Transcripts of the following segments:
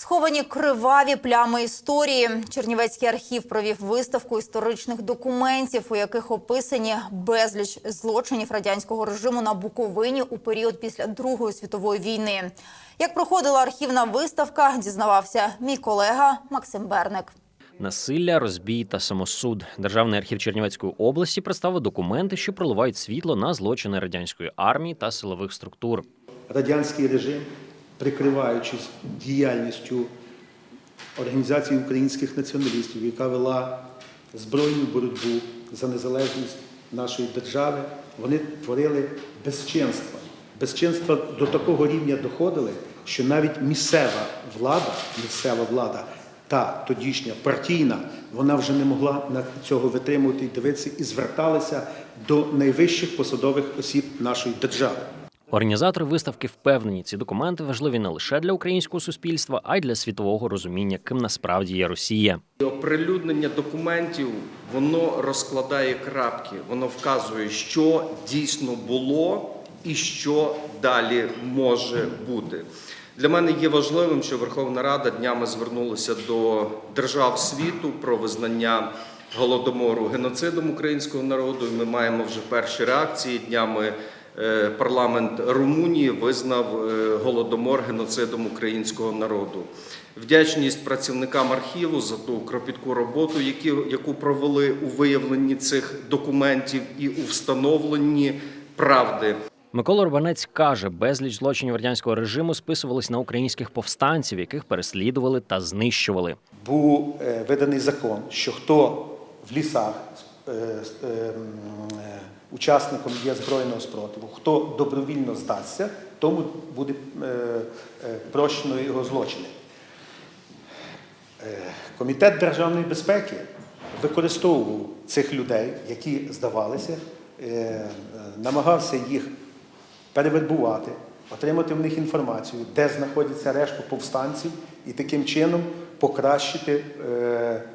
Сховані криваві плями історії. Чернівецький архів провів виставку історичних документів, у яких описані безліч злочинів радянського режиму на Буковині у період після Другої світової війни. Як проходила архівна виставка, дізнавався мій колега Максим Берник. Насилля, розбій та самосуд. Державний архів Чернівецької області представив документи, що проливають світло на злочини радянської армії та силових структур. радянський режим, прикриваючись діяльністю Організації українських націоналістів, яка вела збройну боротьбу за незалежність нашої держави, вони творили безчинства. Безчинства до такого рівня доходили, що навіть місцева влада, місцева влада та тодішня партійна, вона вже не могла на цього витримувати і дивитися, і зверталася до найвищих посадових осіб нашої держави. Організатори виставки впевнені, ці документи важливі не лише для українського суспільства, а й для світового розуміння, ким насправді є Росія. Оприлюднення документів воно розкладає крапки, воно вказує, що дійсно було і що далі може бути. Для мене є важливим, що Верховна Рада днями звернулася до держав світу про визнання голодомору геноцидом українського народу. І ми маємо вже перші реакції днями. Е, Парламент Румунії визнав е, голодомор геноцидом українського народу. Вдячність працівникам архіву за ту кропітку роботу, яку провели у виявленні цих документів і у встановленні правди. Микола Рубанець каже, безліч злочинів радянського режиму списувались на українських повстанців, яких переслідували та знищували. був е, виданий закон, що хто в лісах е, е, е, учасником є збройного спротиву, хто добровільно здасться, тому буде е, е, прощено його злочини. Е, Комітет державної безпеки використовував цих людей, які здавалися, намагався їх перевербувати, отримати в них інформацію, де знаходяться решту повстанців, і таким чином покращити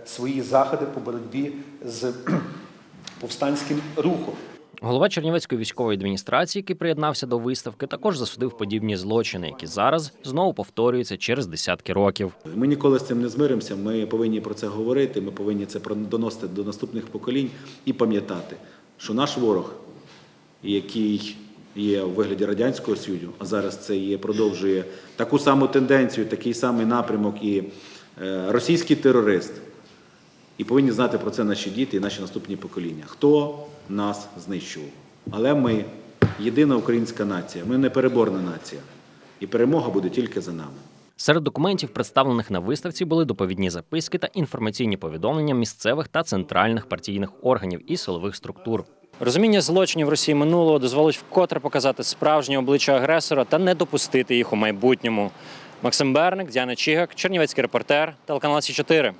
свої заходи по боротьбі з повстанським рухом. Голова Чернівецької військової адміністрації, який приєднався до виставки, також засудив подібні злочини, які зараз знову повторюються через десятки років. Ми ніколи з цим не змиримося. Ми повинні про це говорити. Ми повинні це доносити до наступних поколінь і пам'ятати, що наш ворог, який є у вигляді радянського союзу, а зараз це є продовжує таку саму тенденцію, такий самий напрямок і е, російський терорист. І повинні знати про це наші діти і наші наступні покоління. Хто нас знищував? Але ми єдина українська нація, ми непереборна нація. І перемога буде тільки за нами. Серед документів, представлених на виставці, були доповідні записки та інформаційні повідомлення місцевих та центральних партійних органів і силових структур. Розуміння злочинів Росії минулого дозволить вкотре показати справжнє обличчя агресора та не допустити їх у майбутньому. Максим Берник, Діана Чігак, Чернівецький репортер, телеканал Сі 4